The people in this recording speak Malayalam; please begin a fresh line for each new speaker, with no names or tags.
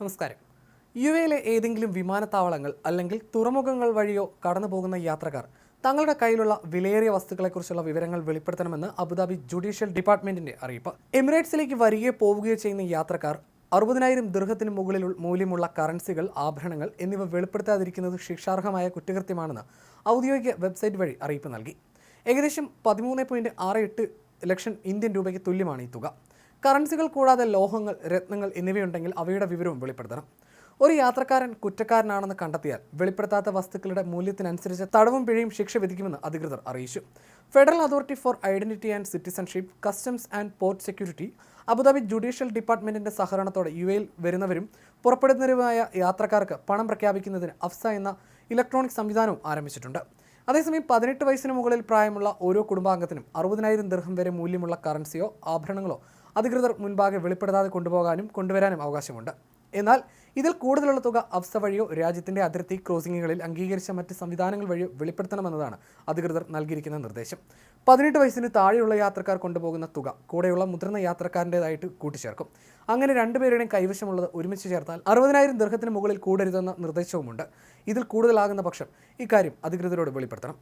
നമസ്കാരം. യു എയിലെ ഏതെങ്കിലും വിമാനത്താവളങ്ങൾ അല്ലെങ്കിൽ തുറമുഖങ്ങൾ വഴിയോ കടന്നു പോകുന്ന യാത്രക്കാർ തങ്ങളുടെ കയ്യിലുള്ള വിലയേറിയ വസ്തുക്കളെക്കുറിച്ചുള്ള വിവരങ്ങൾ വെളിപ്പെടുത്തണമെന്ന് അബുദാബി ജുഡീഷ്യൽ ഡിപ്പാർട്ട്മെന്റിന്റെ അറിയിപ്പ്. എമിറേറ്റ്സിലേക്ക് വരികയോ പോവുകയോ ചെയ്യുന്ന യാത്രക്കാർ അറുപതിനായിരം ദീർഘത്തിന് മുകളിൽ മൂല്യമുള്ള കറൻസികൾ ആഭരണങ്ങൾ എന്നിവ വെളിപ്പെടുത്താതിരിക്കുന്നത് ശിക്ഷാർഹമായ കുറ്റകൃത്യമാണെന്ന് ഔദ്യോഗിക വെബ്സൈറ്റ് വഴി അറിയിപ്പ് നൽകി. ഏകദേശം പതിമൂന്ന് പോയിന്റ് ആറ് എട്ട് ലക്ഷം ഇന്ത്യൻ രൂപയ്ക്ക് തുല്യമാണ് ഈ തുക. കറൻസികൾ കൂടാതെ ലോഹങ്ങൾ രത്നങ്ങൾ എന്നിവയുണ്ടെങ്കിൽ അവയുടെ വിവരവും വെളിപ്പെടുത്തണം. ഒരു യാത്രക്കാരൻ കുറ്റക്കാരനാണെന്ന് കണ്ടെത്തിയാൽ വെളിപ്പെടുത്താത്ത വസ്തുക്കളുടെ മൂല്യത്തിനനുസരിച്ച് തടവും പിഴയും ശിക്ഷ വിധിക്കുമെന്ന് അധികൃതർ അറിയിച്ചു. Federal authority for identity and citizenship customs and port security Abu Dhabi judicial ഡിപ്പാർട്ട്മെന്റിന്റെ സഹകരണത്തോടെ യു എയിൽ വരുന്നവരും പുറപ്പെടുന്നവരുമായ യാത്രക്കാർക്ക് പണം പ്രഖ്യാപിക്കുന്നതിന് അഫ്സ എന്ന ഇലക്ട്രോണിക് സംവിധാനവും ആരംഭിച്ചിട്ടുണ്ട്. അതേസമയം പതിനെട്ട് വയസ്സിന് മുകളിൽ പ്രായമുള്ള ഓരോ കുടുംബാംഗത്തിനും അറുപതിനായിരം ദീർഘം വരെ മൂല്യമുള്ള കറൻസിയോ ആഭരണങ്ങളോ അധികൃതർ മുൻപാകെ വെളിപ്പെടുത്താതെ കൊണ്ടുപോകാനും കൊണ്ടുവരാനും അവകാശമുണ്ട്. എന്നാൽ ഇതിൽ കൂടുതലുള്ള തുക അഫ്സ വഴിയോ രാജ്യത്തിന്റെ അതിർത്തി ക്രോസിംഗുകളിൽ അംഗീകരിച്ച മറ്റ് സംവിധാനങ്ങൾ വഴിയോ വെളിപ്പെടുത്തണമെന്നതാണ് അധികൃതർ നൽകിയിരിക്കുന്ന നിർദ്ദേശം. പതിനെട്ട് വയസ്സിന് താഴെയുള്ള യാത്രക്കാർ കൊണ്ടുപോകുന്ന തുക കൂടെയുള്ള മുതിർന്ന യാത്രക്കാരന്റെതായിട്ട് കൂട്ടിച്ചേർക്കും. അങ്ങനെ രണ്ടുപേരുടെയും കൈവശമുള്ളത് ഒരുമിച്ച് ചേർത്താൽ അറുപതിനായിരം ദീർഘത്തിന് മുകളിൽ കൂടരുതെന്ന നിർദ്ദേശവുമുണ്ട്. ഇതിൽ കൂടുതലാകുന്ന പക്ഷം ഇക്കാര്യം അധികൃതരോട് വെളിപ്പെടുത്തണം.